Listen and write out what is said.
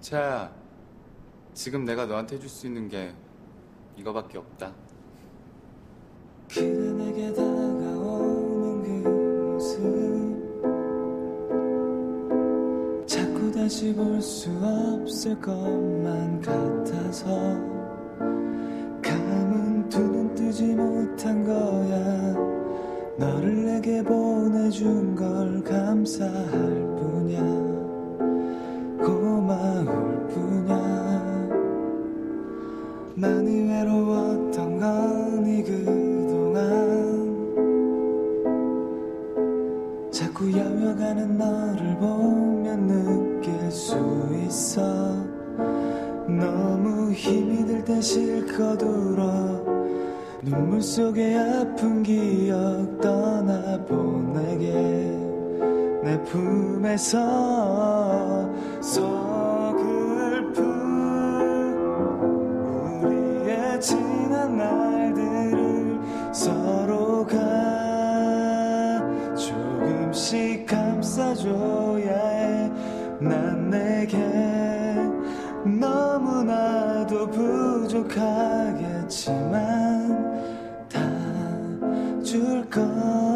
차야, 지금 내가 너한테 해줄 수 있는 게 이거밖에 없다. 그대 내게 다가오는 그 모습. 자꾸 다시 볼 수 없을 것만 같아서 감은 두 눈 뜨지 못한 거야. 너를 내게 보내준 걸 감사할 뿐이야 많이 외로웠던 거니 그동안. 자꾸 야여가는 너를 보면 느낄 수 있어. 너무 힘이 들 때 실컷 울어. 눈물 속에 아픈 기억 떠나보내게. 내 품에서 지난 날들을 서로가 조금씩 감싸줘야 해. 난 내게 너무나도 부족하겠지만 다 줄 거야.